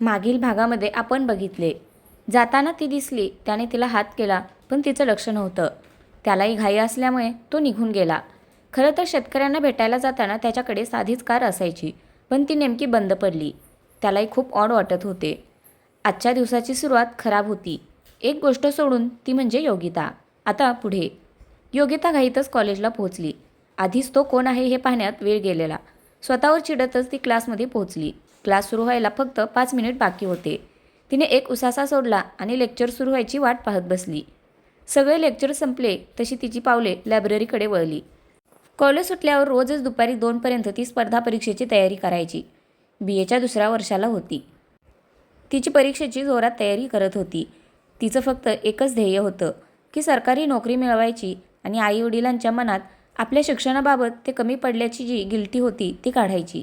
मागील भागामध्ये आपण बघितले. जाताना ती दिसली त्याने तिला हात केला पण तिचं लक्ष नव्हतं. त्यालाही घाई असल्यामुळे तो निघून गेला. खरं तर शेतकऱ्यांना भेटायला जाताना त्याच्याकडे साधीच कार असायची पण ती नेमकी बंद पडली. त्यालाही खूप ऑड वाटत होते. आजच्या दिवसाची सुरुवात खराब होती. एक गोष्ट सोडून ती म्हणजे योगिता. आता पुढे. योगिता घाईतच कॉलेजला पोहोचली. आधीच तो कोण आहे हे पाहण्यात वेळ गेलेला. स्वतःवर चिडतच ती क्लासमध्ये पोहोचली. क्लास सुरू व्हायला फक्त पाच मिनिट बाकी होते. तिने एक उसासा सोडला आणि लेक्चर सुरू व्हायची वाट पाहत बसली. सगळे लेक्चर संपले तशी तिची पावले लायब्ररीकडे वळली. कॉलेज सुटल्यावर रोजच दुपारी दोनपर्यंत ती स्पर्धा परीक्षेची तयारी करायची. बी. एच्या दुसऱ्या वर्षाला होती. तिची परीक्षेची जोरात तयारी करत होती. तिचं फक्त एकच ध्येय होतं की सरकारी नोकरी मिळवायची आणि आईवडिलांच्या मनात आपल्या शिक्षणाबाबत ते कमी पडल्याची जी गिल्टी होती ती काढायची.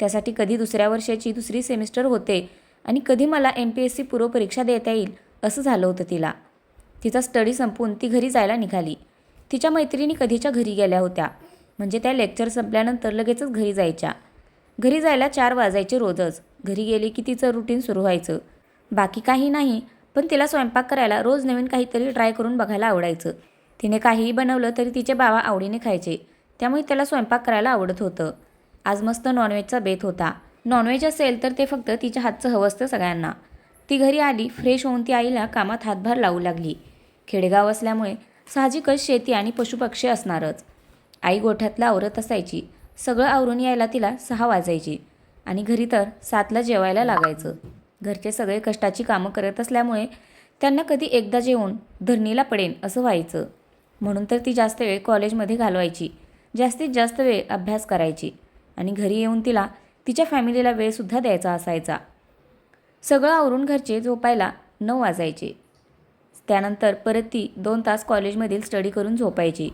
त्यासाठी कधी दुसऱ्या वर्षाची दुसरी सेमिस्टर होते आणि कधी मला एम पी एस सी पूर्वपरीक्षा देता येईल असं झालं होतं तिला. तिचा स्टडी संपवून ती घरी जायला निघाली. तिच्या मैत्रिणी कधीच्या घरी गेल्या होत्या. म्हणजे त्या लेक्चर संपल्यानंतर लगेचच घरी जायच्या. घरी जायला चार वाजायचे रोजच. घरी गेली की तिचं रुटीन सुरू व्हायचं. बाकी काही नाही पण तिला स्वयंपाक करायला रोज नवीन काहीतरी ट्राय करून बघायला आवडायचं. तिने काहीही बनवलं तरी तिचे बाबा आवडीने खायचे. त्यामुळे त्याला स्वयंपाक करायला आवडत होतं. आज मस्त नॉनव्हेजचा बेत होता. नॉनव्हेज असेल तर ते फक्त तिच्या हातचं हवं असतं सगळ्यांना. ती घरी आली फ्रेश होऊन ती आईला कामात हातभार लावू लागली. खेडेगाव असल्यामुळे साहजिकच शेती आणि पशुपक्षी असणारच. आई गोठ्यातला आवरत असायची. सगळं आवरून यायला तिला सहा वाजायची. आणि घरी तर सातला जेवायला लागायचं. घरचे सगळे कष्टाची कामं करत असल्यामुळे त्यांना कधी एकदा जेवून धरणीला पडेन असं व्हायचं. म्हणून तर ती जास्त वेळ कॉलेजमध्ये घालवायची. जास्तीत जास्त वेळ अभ्यास करायची. आणि घरी येऊन तिला तिच्या फॅमिलीला वेळसुद्धा द्यायचा असायचा. सगळं आवरून घरचे झोपायला नऊ वाजायचे. त्यानंतर परत ती दोन तास कॉलेजमधील स्टडी करून झोपायची.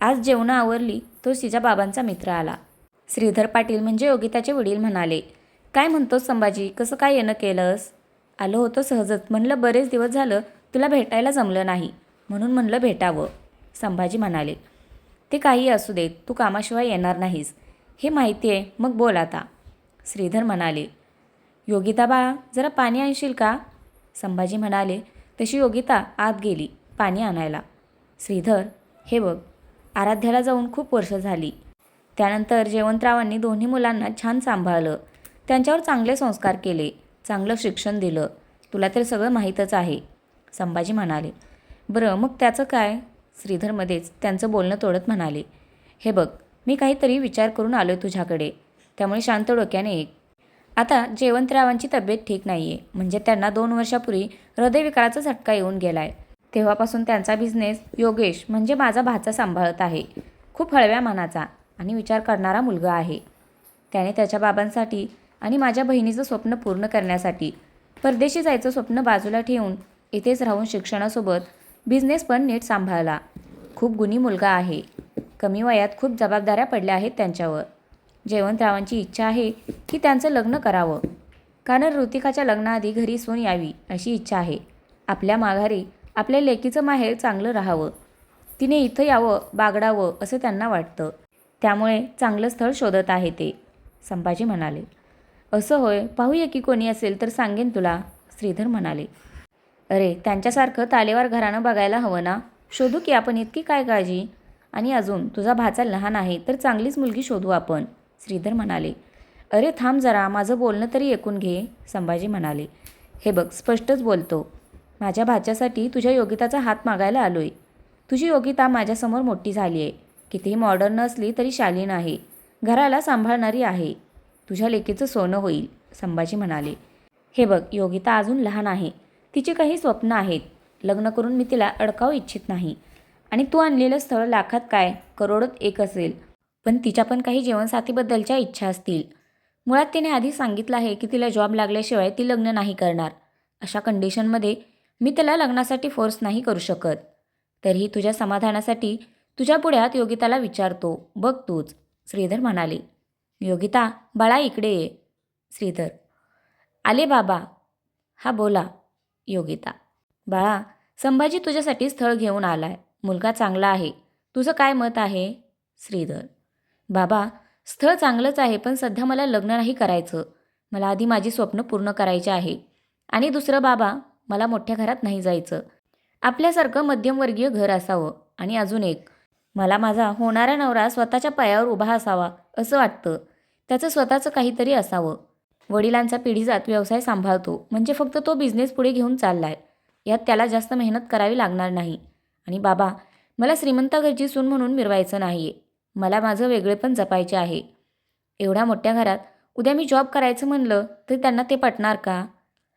आज जेवणं आवरली तो तिच्या बाबांचा मित्र आला. श्रीधर पाटील म्हणजे योगिताचे वडील म्हणाले काय म्हणतोस संभाजी? कसं काय येणं केलंस? आलं होतं सहजच. म्हणलं बरेच दिवस झालं तुला भेटायला जमलं नाही. म्हणून म्हणलं भेटावं. संभाजी म्हणाले ते काही असू देत. तू कामाशिवाय येणार नाहीस. हे माहिती आहे. मग बोल आता. श्रीधर म्हणाले योगिता बाळा जरा पाणी आणशील का? संभाजी म्हणाले तशी योगिता आत गेली पाणी आणायला. श्रीधर हे बघ आराध्याला जाऊन खूप वर्ष झाली. त्यानंतर जयवंतरावांनी दोन्ही मुलांना छान सांभाळलं. त्यांच्यावर चांगले संस्कार केले चांगलं शिक्षण दिलं. तुला तर सगळं माहीतच आहे. संभाजी म्हणाले बरं मग त्याचं काय? श्रीधरमध्येच त्यांचं बोलणं तोडत म्हणाले हे बघ मी काहीतरी विचार करून आलो आहे तुझ्याकडे. त्यामुळे शांत डोक्याने एक. आता जयवंतरावांची तब्येत ठीक नाही आहे म्हणजे त्यांना दोन वर्षापूर्वी हृदयविकाराचा झटका येऊन गेला आहे तेव्हापासून त्यांचा बिझनेस योगेश म्हणजे माझा भाचा सांभाळत आहे. खूप हळव्या मनाचा आणि विचार करणारा मुलगा आहे. त्याने त्याच्या बाबांसाठी आणि माझ्या बहिणीचं स्वप्न पूर्ण करण्यासाठी परदेशी जायचं स्वप्न बाजूला ठेवून इथेच राहून शिक्षणासोबत बिझनेस पण नीट सांभाळला. खूप गुणी मुलगा आहे. कमी वयात खूप जबाबदाऱ्या पडल्या आहेत त्यांच्यावर. जयवंतरावांची इच्छा आहे की त्यांचं लग्न करावं. कारण ऋतिकाच्या लग्नाआधी घरी सून यावी अशी इच्छा आहे. आपल्या माघारी आपल्या लेकीचं माहेर चांगलं राहावं. तिने इथं यावं बागडावं असं त्यांना वाटतं. त्यामुळे चांगलं स्थळ शोधत आहे ते. संभाजी म्हणाले. असं होय पाहूया की कोणी असेल तर सांगेन तुला श्रीधर म्हणाले. अरे त्यांच्यासारखं तालेवार घरानं बघायला हवं ना? शोधू की आपण इतकी काय काळजी? आणि अजून तुझा भाचा लहान आहे तर चांगलीच मुलगी शोधू आपण श्रीधर म्हणाले. अरे थांब जरा माझं बोलणं तरी ऐकून घे संभाजी म्हणाले. हे बघ स्पष्टच बोलतो. माझ्या भाच्यासाठी तुझ्या योगिताचा हात मागायला आलो आहे तुझी योगिता माझ्यासमोर मोठी झाली आहे. कितीही मॉडर्न असली तरी शालीन आहे. घराला सांभाळणारी आहे. तुझ्या लेकीचं सोनं होईल संभाजी म्हणाले. हे बघ योगिता अजून लहान आहे. तिची काही स्वप्न आहेत. लग्न करून मी तिला अडकावू इच्छित नाही. आणि तू आणलेलं स्थळ लाखात काय? करोडत एक असेल. पण तिच्या पण काही जीवनसाथीबद्दलच्या इच्छा असतील. मुळात तिने आधी सांगितलं आहे की तिला जॉब लागल्याशिवाय ती लग्न नाही करणार. अशा कंडिशनमध्ये मी तिला लग्नासाठी फोर्स नाही करू शकत. तरीही तुझ्या समाधानासाठी तुझ्या पुढ्यात योगिताला विचारतो. बघ तूच. श्रीधर म्हणाले. योगिता बाळा इकडे ये. श्रीधर आले बाबा. हा बोला योगिता. बाळा संभाजी तुझ्यासाठी स्थळ घेऊन आलाय. मुलगा चांगला आहे. तुझं काय मत आहे? श्रीधर. बाबा स्थळ चांगलंच आहे पण सध्या मला लग्न नाही करायचं. मला आधी माझी स्वप्न पूर्ण करायची आहे. आणि दुसरं बाबा मला मोठ्या घरात नाही जायचं. आपल्यासारखं मध्यमवर्गीय घर असावं. आणि अजून एक मला माझा होणारा नवरा स्वतःच्या पायावर उभा असावा असं वाटतं. त्याचं स्वतःचं काहीतरी असावं. वडिलांचा पिढीजात व्यवसाय सांभाळतो. म्हणजे फक्त तो बिझनेस पुढे घेऊन चाललाय. यात त्याला जास्त मेहनत करावी लागणार नाही. आणि बाबा मला श्रीमंत घरची सून म्हणून मिरवायचं नाही आहे मला माझं वेगळेपण जपायचे आहे. एवढ्या मोठ्या घरात उद्या मी जॉब करायचं म्हणलं तर त्यांना ते पटणार का?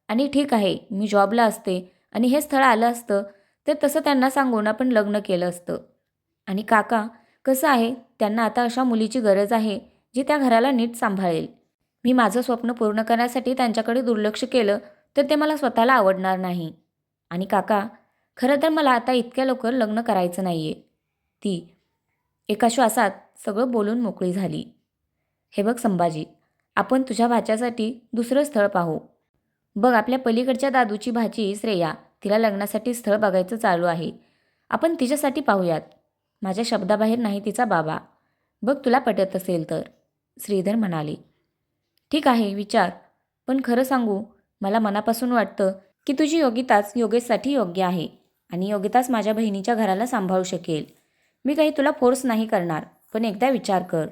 आणि ठीक आहे मी जॉबला असते आणि हे स्थळ आलं असतं तर तसं त्यांना सांगून आपण लग्न केलं असतं. आणि काका कसं आहे त्यांना आता अशा मुलीची गरज आहे जी त्या घराला नीट सांभाळेल. मी माझं स्वप्न पूर्ण करण्यासाठी त्यांच्याकडे दुर्लक्ष केलं तर ते मला स्वतःला आवडणार नाही. आणि काका खरं तर मला आता इतक्या लवकर लग्न करायचं नाही आहे ती एका श्वासात सगळं बोलून मोकळी झाली. हे बघ संभाजी आपण तुझ्या भाच्यासाठी दुसरं स्थळ पाहू. बघ आपल्या पलीकडच्या दादूची भाची श्रेया तिला लग्नासाठी स्थळ बघायचं चालू आहे. आपण तिच्यासाठी पाहूयात. माझ्या शब्दाबाहेर नाही तिचा बाबा. बघ तुला पटत असेल तर. श्रीधर म्हणाले. ठीक आहे विचार. पण खरं सांगू मला मनापासून वाटतं की तुझी योगिताच योगेशसाठी योग्य आहे आणि योगिताच माझ्या बहिणीच्या घराला सांभाळू शकेल. मी काही तुला फोर्स नाही करणार पण एकदा विचार कर.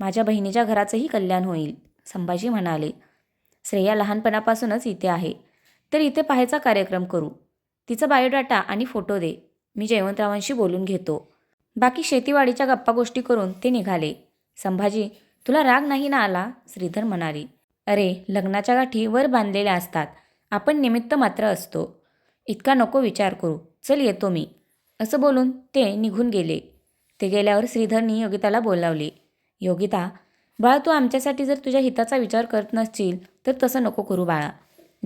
माझ्या बहिणीच्या घराचंही कल्याण होईल संभाजी म्हणाले. श्रेया लहानपणापासूनच इथे आहे. तर इथे पाहायचा कार्यक्रम करू. तिचा बायोडाटा आणि फोटो दे. मी जयवंतरावांशी बोलून घेतो. बाकी शेतीवाडीच्या गप्पा गोष्टी करून ते निघाले. संभाजी तुला राग नाही ना आला? श्रीधर म्हणाले. अरे लग्नाच्या गाठी वर बांधलेल्या असतात. आपण निमित्त मात्र असतो. इतका नको विचार करू. चल येतो मी. असं बोलून ते निघून गेले. ते गेल्यावर श्रीधरनी योगिताला बोलावले. योगिता बाळा तू आमच्यासाठी जर तुझ्या हिताचा विचार करत नसशील तर तसं नको करू बाळा.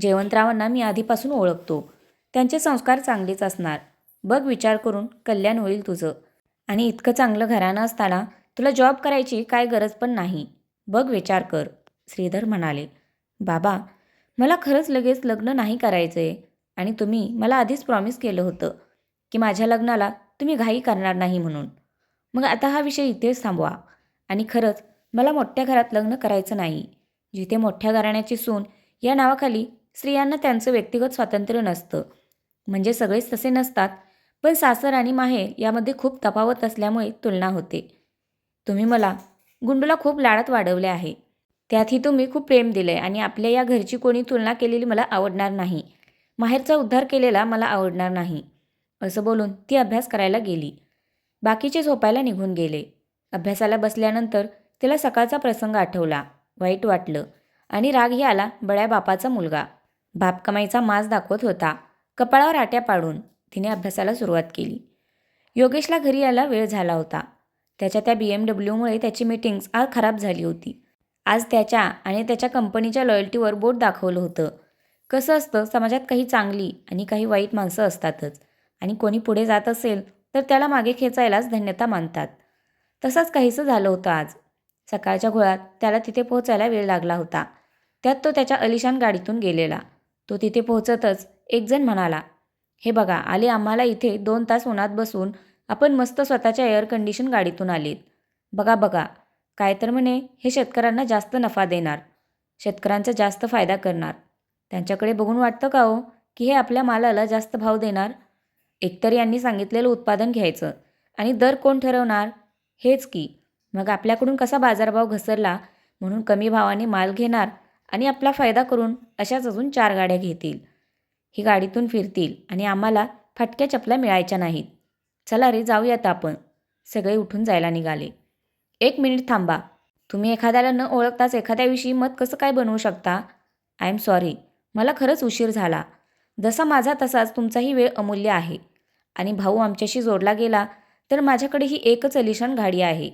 जयवंतरावांना मी आधीपासून ओळखतो. त्यांचे संस्कार चांगलेच असणार. बघ विचार करून कल्याण होईल तुझं. आणि इतकं चांगलं घराणं असताना तुला जॉब करायची काय गरज पण नाही. बघ विचार कर. श्रीधर म्हणाले बाबा मला खरंच लगेच लग्न नाही करायचं आहे आणि तुम्ही मला आधीच प्रॉमिस केलं होतं की माझ्या लग्नाला तुम्ही घाई करणार नाही म्हणून. मग आता हा विषय इथेच थांबवा. आणि खरंच मला मोठ्या घरात लग्न करायचं नाही. जिथे मोठ्या घराण्याची सून या नावाखाली स्त्रियांना त्यांचं व्यक्तिगत स्वातंत्र्य नसतं. म्हणजे सगळेच तसे नसतात पण सासर आणि माहेर यामध्ये खूप तफावत असल्यामुळे तुलना होते. तुम्ही मला गुंडूला खूप लाडात वाढवले आहे. त्यातही तुम्ही खूप प्रेम दिले आणि आपल्या या घरची कोणी तुलना केलेली मला आवडणार नाही. माहेरचा उद्धार केलेला मला आवडणार नाही. असं बोलून ती अभ्यास करायला गेली. बाकीचे झोपायला निघून गेले. अभ्यासाला बसल्यानंतर तिला सकाळचा प्रसंग आठवला. वाईट वाटलं. आणि रागही आला बड्या बापाचा मुलगा. बाप कमाईचा माज दाखवत होता. कपाळावर आट्या पाडून तिने अभ्यासाला सुरुवात केली. योगेशला घरी यायला वेळ झाला होता. त्याच्या त्या बी एम डब्ल्यूमुळे त्याची मीटिंग्स आज खराब झाली होती. आज त्याच्या आणि त्याच्या कंपनीच्या लॉयल्टीवर बोट दाखवलं होतं. कसं असतं समाजात काही चांगली आणि काही वाईट माणसं असतातच. आणि कोणी पुढे जात असेल तर त्याला मागे खेचायलाच धन्यता मानतात. तसंच काहीसं झालं होतं आज. सकाळच्या घोळात त्याला तिथे पोहोचायला वेळ लागला होता. त्यात तो त्याच्या अलिशान गाडीतून गेलेला. तो तिथे पोहोचतच एकजण म्हणाला हे बघा आले आम्हाला इथे दोन तास उन्हात बसून आपण मस्त स्वतःच्या एअर कंडिशन गाडीतून आलीत. बघा बघा काय तर म्हणे हे शेतकऱ्यांना जास्त नफा देणार शेतकऱ्यांचा जास्त फायदा करणार. त्यांच्याकडे बघून वाटतं का हो की हे आपल्या मालाला जास्त भाव देणार? एकतर यांनी सांगितलेलं उत्पादन घ्यायचं आणि दर कोण ठरवणार? हेच की मग आपल्याकडून कसा बाजारभाव घसरला म्हणून कमी भावाने माल घेणार आणि आपला फायदा करून अशाच अजून चार गाड्या घेतील. ही गाडीतून फिरतील आणि आम्हाला फटक्या चपला मिळायच्या नाहीत. चला रे जाऊयात आपण. सगळे उठून जायला निघाले. एक मिनिट थांबा. तुम्ही एखाद्याला न ओळखताच एखाद्याविषयी मत कसं काय बनवू शकता? आय एम सॉरी मला खरंच उशीर झाला. जसा माझा तसाच तुमचाही वेळ अमूल्य आहे. आणि भाऊ आमच्याशी जोडला गेला तर माझ्याकडे ही एकच अलिशान गाडी आहे.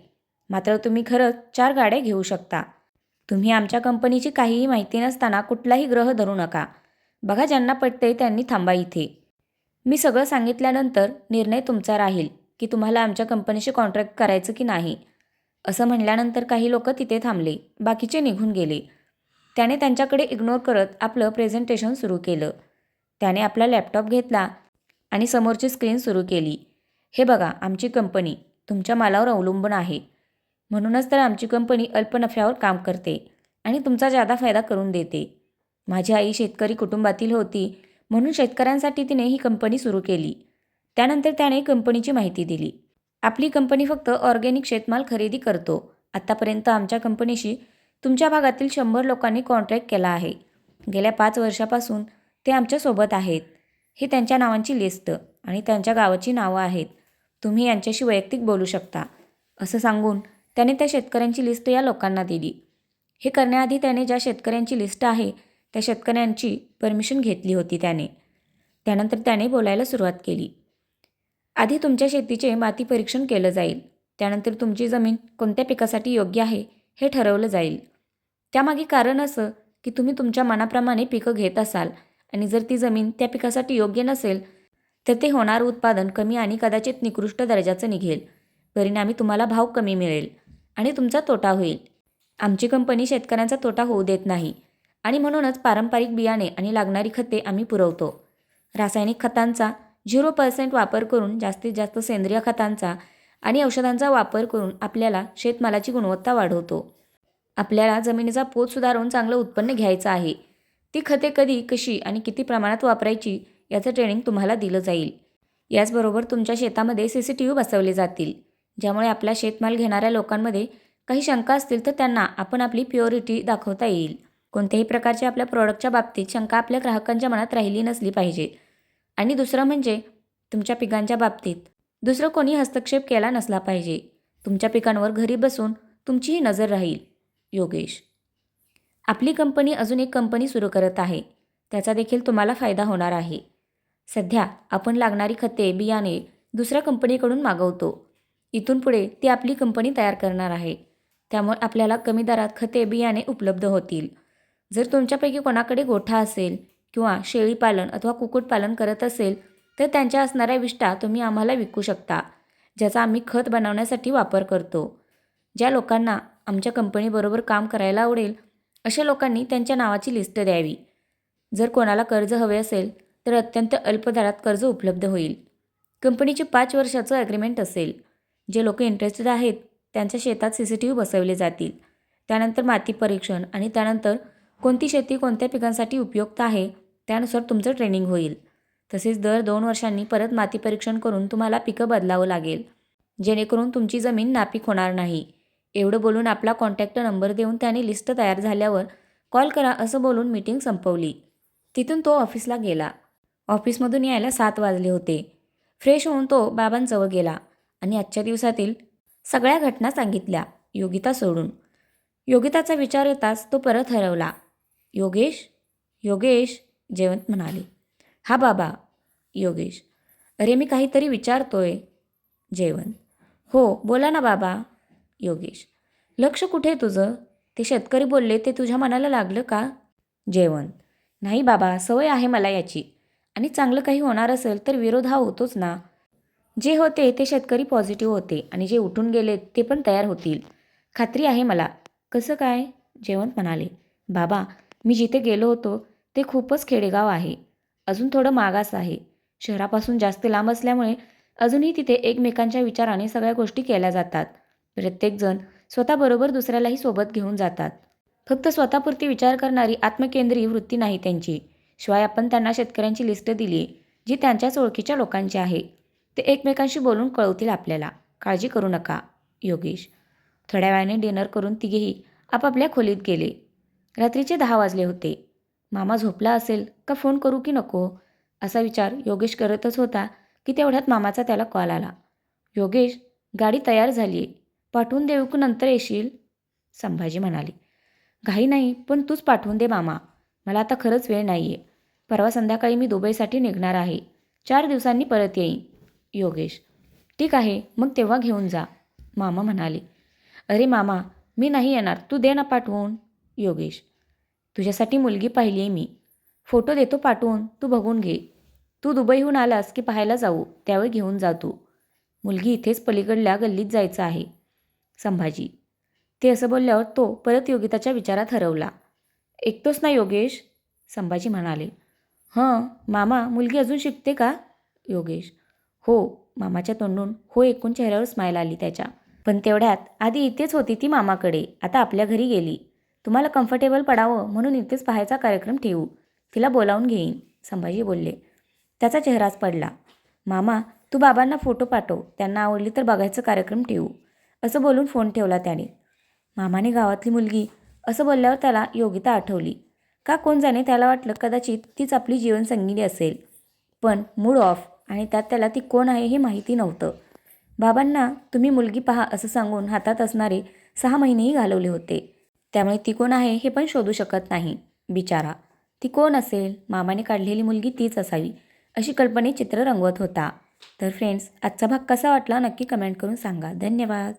मात्र तुम्ही खरंच चार गाड्या घेऊ शकता. तुम्ही आमच्या कंपनीची काहीही माहिती नसताना कुठलाही ग्रह धरू नका. बघा ज्यांना पटते त्यांनी थांबा इथे. मी सगळं सांगितल्यानंतर निर्णय तुमचा राहील की तुम्हाला आमच्या कंपनीशी कॉन्ट्रॅक्ट करायचं की नाही. असं म्हणल्यानंतर काही लोक तिथे थांबले. बाकीचे निघून गेले. त्याने त्यांच्याकडे इग्नोर करत आपलं प्रेझेंटेशन सुरू केलं. त्याने आपला लॅपटॉप घेतला आणि समोरची स्क्रीन सुरू केली. हे बघा आमची कंपनी तुमच्या मालावर अवलंबून आहे. म्हणूनच तर आमची कंपनी अल्प नफ्यावर काम करते आणि तुमचा जादा फायदा करून देते. माझी आई शेतकरी कुटुंबातील होती म्हणून शेतकऱ्यांसाठी तिने ही कंपनी सुरू केली. त्यानंतर त्याने कंपनीची माहिती दिली. आपली कंपनी फक्त ऑर्गेनिक शेतमाल खरेदी करतो. आत्तापर्यंत आमच्या कंपनीशी तुमच्या भागातील शंभर लोकांनी कॉन्ट्रॅक्ट केला आहे. गेल्या पाच वर्षापासून ते आमच्यासोबत आहेत. हे त्यांच्या नावांची लिस्ट आणि त्यांच्या गावाची नावं आहेत. तुम्ही यांच्याशी वैयक्तिक बोलू शकता. असं सांगून त्याने त्या शेतकऱ्यांची लिस्ट या लोकांना दिली. हे करण्याआधी त्याने ज्या शेतकऱ्यांची लिस्ट आहे त्या शेतकऱ्यांची परमिशन घेतली होती त्याने. त्यानंतर त्याने बोलायला सुरुवात केली. आधी तुमच्या शेतीचे माती परीक्षण केलं जाईल. त्यानंतर तुमची जमीन कोणत्या पिकासाठी योग्य आहे हे ठरवलं जाईल. त्यामागे कारण असं की तुम्ही तुमच्या मनाप्रमाणे पिकं घेत असाल आणि जर ती जमीन त्या पिकासाठी योग्य नसेल तर ते होणारं उत्पादन कमी आणि कदाचित निकृष्ट दर्जाचं निघेल. परिणामी तुम्हाला भाव कमी मिळेल आणि तुमचा तोटा होईल. आमची कंपनी शेतकऱ्यांचा तोटा होऊ देत नाही आणि म्हणूनच पारंपरिक बियाणे आणि लागणारी खते आम्ही पुरवतो. रासायनिक खतांचा झिरो पर्सेंट वापर करून जास्तीत जास्त सेंद्रिय खतांचा आणि औषधांचा वापर करून आपल्याला शेतमालाची गुणवत्ता वाढवतो. आपल्याला जमिनीचा पोत सुधारून चांगलं उत्पन्न घ्यायचं आहे. ती खते कधी कशी आणि किती प्रमाणात वापरायची याचं ट्रेनिंग तुम्हाला दिलं जाईल. याचबरोबर तुमच्या शेतामध्ये सी सी टी व्ही बसवले जातील ज्यामुळे आपला शेतमाल घेणाऱ्या लोकांमध्ये काही शंका असतील तर त्यांना आपण आपली प्युरिटी दाखवता येईल. कोणत्याही प्रकारच्या आपल्या प्रॉडक्टच्या बाबतीत शंका आपल्या ग्राहकांच्या मनात राहिली नसली पाहिजे. आणि दुसरं म्हणजे तुमच्या पिकांच्या बाबतीत. दुसरं कोणी हस्तक्षेप केला नसला पाहिजे. तुमच्या पिकांवर घरी बसून तुमचीही नजर राहील योगेश. आपली कंपनी अजून एक कंपनी सुरू करत आहे. त्याचा देखील तुम्हाला फायदा होणार आहे. सध्या आपण लागणारी खते बियाणे दुसऱ्या कंपनीकडून मागवतो. इथून पुढे ती आपली कंपनी तयार करणार आहे. त्यामुळे आपल्याला कमी दरात खते बियाणे उपलब्ध होतील. जर तुमच्यापैकी कोणाकडे गोठा असेल किंवा शेळीपालन अथवा कुक्कुटपालन करत असेल तर त्यांच्या असणाऱ्या विष्ठा तुम्ही आम्हाला विकू शकता ज्याचा आम्ही खत बनवण्यासाठी वापर करतो. ज्या लोकांना आमच्या कंपनीबरोबर काम करायला आवडेल अशा लोकांनी त्यांच्या नावाची लिस्ट द्यावी. जर कोणाला कर्ज हवे असेल तर अत्यंत अल्प दरात कर्ज उपलब्ध होईल. कंपनीचे पाच वर्षाचं ॲग्रीमेंट असेल. जे लोक इंटरेस्टेड आहेत त्यांच्या शेतात सी सी टी व्ही बसवले जातील. त्यानंतर माती परीक्षण आणि त्यानंतर कोणती शेती कोणत्या पिकांसाठी उपयुक्त आहे त्यानुसार तुमचं ट्रेनिंग होईल. तसेच दर दोन वर्षांनी परत माती परीक्षण करून तुम्हाला पिकं बदलावं लागेल. जेणेकरून तुमची जमीन नापीक होणार नाही. एवढं बोलून आपला कॉन्टॅक्ट नंबर देऊन त्याने लिस्ट तयार झाल्यावर कॉल करा असं बोलून मीटिंग संपवली. तिथून तो ऑफिसला गेला. ऑफिसमधून यायला सात वाजले होते. फ्रेश होऊन तो बाबांजवळ गेला आणि आजच्या दिवसातील सगळ्या घटना सांगितल्या. योगिता सोडून. योगिताचा विचार येताच तो परत हरवला. योगेश योगेश जयवंत म्हणाले. हा बाबा योगेश. अरे मी काहीतरी विचारतोय जयवंत हो बोला ना बाबा योगेश. लक्ष कुठे तुझं? ते शेतकरी बोलले ते तुझ्या मनाला लागलं का? जयवंत नाही बाबा सवय आहे मला याची. आणि चांगलं काही होणार असेल तर विरोध हा होतोच ना. जे होते ते शेतकरी पॉझिटिव्ह होते आणि जे उठून गेले ते पण तयार होतील. खात्री आहे मला. कसं काय? जयवंत म्हणाले. बाबा मी जिथे गेलो होतो ते खूपच खेडेगाव आहे. अजून थोडं मागास आहे. शहरापासून जास्त लांब असल्यामुळे अजूनही तिथे एकमेकांच्या विचाराने सगळ्या गोष्टी केल्या जातात. प्रत्येकजण स्वतःबरोबर दुसऱ्यालाही सोबत घेऊन जातात. फक्त स्वतःपुरती विचार करणारी आत्मकेंद्री वृत्ती नाही त्यांची. शिवाय आपण त्यांना शेतकऱ्यांची लिस्ट दिली जी त्यांच्याच ओळखीच्या लोकांची आहे. ते एकमेकांशी बोलून कळवतील आपल्याला. काळजी करू नका योगेश. थोड्या वेळाने डिनर करून तिघेही आपापल्या खोलीत गेले. रात्रीचे दहा वाजले होते. मामा झोपला असेल का फोन करू की नको? असा विचार योगेश करतच होता की तेवढ्यात मामाचा त्याला कॉल आला. योगेश गाडी तयार झाली आहे पाठवून देऊ की नंतर येशील? संभाजी म्हणाले. घाई नाही पण तूच पाठवून दे मामा. मला आता खरंच वेळ नाही आहे परवा संध्याकाळी मी दुबईसाठी निघणार आहे. चार दिवसांनी परत येईन. योगेश ठीक आहे मग तेव्हा घेऊन जा. मामा म्हणाले. अरे मामा मी नाही येणार. तू दे ना पाठवून. योगेश. तुझ्यासाठी मुलगी पाहिली आहे मी. फोटो देतो पाठवून. तू बघून घे. तू दुबईहून आलास की पाहायला जाऊ? त्यावेळी घेऊन जा तू. मुलगी इथेच पलीकडल्या गल्लीत जायचं आहे. संभाजी. ते असं बोलल्यावर तो परत योगिताच्या विचारात हरवला. ऐकतोस ना योगेश? संभाजी म्हणाले. हं मामा मुलगी अजून शिकते का? योगेश. हो मामाच्या तोंडून हो एकूण चेहऱ्यावर स्माईल आली त्याच्या. पण तेवढ्यात आधी इथेच होती ती मामाकडे. आता आपल्या घरी गेली. तुम्हाला कम्फर्टेबल पडावं म्हणून इथेच पाहायचा कार्यक्रम ठेवू. तिला बोलावून घेईन संभाजी बोलले. त्याचा चेहराच पडला. मामा तू बाबांना फोटो पाठव. त्यांना आवडली तर बघायचं कार्यक्रम ठेवू. असं बोलून फोन ठेवला त्याने. मामाने गावातली मुलगी असं बोलल्यावर त्याला योगिता आठवली. का कोण जाणे त्याला वाटलं कदाचित तीच आपली जीवनसंगिनी असेल. पण मूड ऑफ आणि त्यात त्याला ती कोण आहे हे माहिती नव्हतं. बाबांना तुम्ही मुलगी पहा असं सांगून हातात असणारे सहा महिनेही घालवले होते. त्यामुळे ती कोण आहे हे पण शोधू शकत नाही. बिचारा. ती कोण असेल? मामाने काढलेली मुलगी तीच असावी अशी कल्पने चित्र रंगवत होता. तर फ्रेंड्स आजचा भाग कसा वाटला नक्की कमेंट करून सांगा. धन्यवाद.